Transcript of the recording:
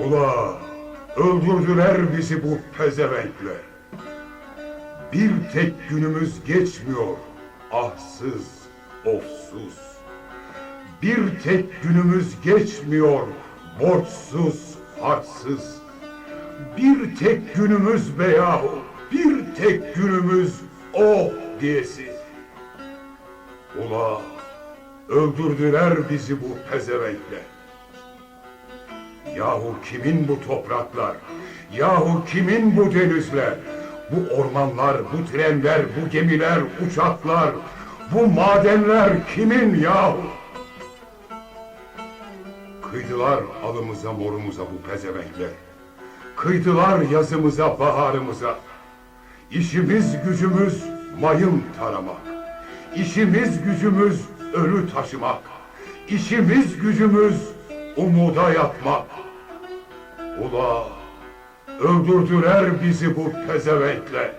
Ula öldürdüler bizi bu pezevenkler. Bir tek günümüz geçmiyor ahsız, ofsuz. Bir tek günümüz geçmiyor borçsuz, harçsız. Bir tek günümüz be yahu, bir tek günümüz oh diyesi. Ula öldürdüler bizi bu pezevenkler. Yahu kimin bu topraklar? Yahu kimin bu denizler? Bu ormanlar, bu trenler, bu gemiler, uçaklar, bu madenler kimin yahu? Kıydılar alımıza morumuza bu pezevenkler. Kıydılar yazımıza baharımıza. İşimiz gücümüz mayın taramak. İşimiz gücümüz ölü taşımak. İşimiz gücümüz umuda yatmak. Ula öldürdüler bizi bu pezevenkle.